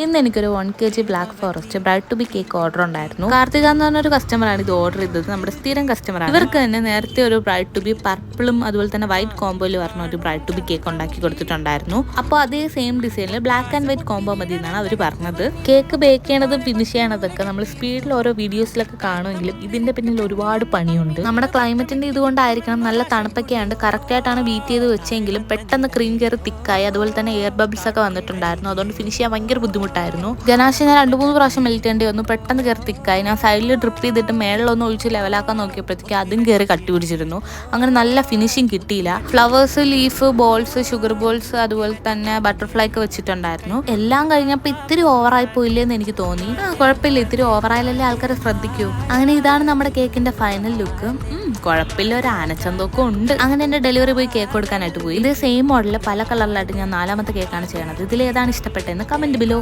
ഇന്ന് എനിക്കൊരു one K G black forest bride to be cake order ഉണ്ടായിരുന്നു. കാർത്തിക എന്ന് പറഞ്ഞ ഒരു കസ്റ്റമറാണ് ഇത് ഓർഡർ ചെയ്തത്. നമ്മുടെ സ്ഥിരം കസ്റ്റമറാണ് ഇവർക്ക് തന്നെ നേരത്തെ ഒരു ബ്രൈഡ് ടു ബി പർപ്പിളും അതുപോലെ തന്നെ വൈറ്റ് കോംബോയിൽ പറഞ്ഞ ഒരു ബ്രൈഡ് ടു ബി കേക്ക് ഉണ്ടാക്കി കൊടുത്തിട്ടുണ്ടായിരുന്നു. അപ്പോൾ അതേ സെയിം ഡിസൈനിൽ ബ്ലാക്ക് ആൻഡ് വൈറ്റ് കോംബോ മതി എന്നാണ് അവർ പറഞ്ഞത്. കേക്ക് ബേക്ക് ചെയ്യണതും ഫിനിഷ് ചെയ്യണതൊക്കെ നമ്മൾ സ്പീഡിൽ ഓരോ വീഡിയോസിലൊക്കെ കാണുമെങ്കിലും ഇതിന്റെ പിന്നിൽ ഒരുപാട് പണിയുണ്ട്. നമ്മുടെ ക്ലൈമറ്റിന്റെ ഇതുകൊണ്ടായിരിക്കണം നല്ല തണുപ്പൊക്കെയാണ് കറക്റ്റ് ആയിട്ടാണ് ബീറ്റ് ചെയ്ത് വെച്ചെങ്കിലും പെട്ടെന്ന് ക്രീം കയറി തിക്കായി അതുപോലെ തന്നെ എയർ ബബിൾസ് ഒക്കെ വന്നിട്ടുണ്ടായിരുന്നു. അതുകൊണ്ട് ഫിനിഷ് ചെയ്യാൻ ഭയങ്കര ബുദ്ധിമുട്ടായിരുന്നു. ഗനാശ് ഞാൻ രണ്ടു മൂന്ന് പ്രാവശ്യം മെലിറ്റേണ്ടി വന്നു. പെട്ടെന്ന് കയറി തിക്കായി ഞാൻ സൈഡിൽ ഡ്രിപ്പ് ചെയ്തിട്ട് മേളിലൊന്ന് ഒഴിച്ച് ലെവലാക്കാൻ നോക്കിയപ്പോഴത്തേക്ക് അതും കയറി കട്ടി പിടിച്ചിരുന്നു. അങ്ങനെ നല്ല ഫിനിഷിങ് കിട്ടിയില്ല. Flowers leaf balls sugar balls അതുപോലെ തന്നെ ബട്ടർഫ്ലൈ ഒക്കെ വെച്ചിട്ടുണ്ടായിരുന്നു. എല്ലാം കഴിഞ്ഞപ്പോൾ ഇത്തിരി ഓവറായി പോയില്ലേ എന്ന് എനിക്ക് തോന്നി. കുഴപ്പമില്ല. ഇത്തിരി ഓവറായാലല്ലേ ആൾക്കാരെ ശ്രദ്ധിക്കൂ. അങ്ങനെ ഇതാണ് നമ്മുടെ കേക്കിന്റെ ഫൈനൽ ലുക്ക് കുഴപ്പമില്ല. ഒരു ആനച്ചന്തൊക്കെ ഉണ്ട്. അങ്ങനെ എന്റെ ഡെലിവറി പോയി കേക്ക് കൊടുക്കാനായിട്ട് പോയി. ഇത് സെയിം മോഡലിൽ പല കളറിലായിട്ട് ഞാൻ നാലാമത്തെ കേക്കാണ് ചെയ്യണത്. ഇതിൽ ഏതാണ് ഇഷ്ടപ്പെട്ടതെന്ന് കമന്റ് ബിലോ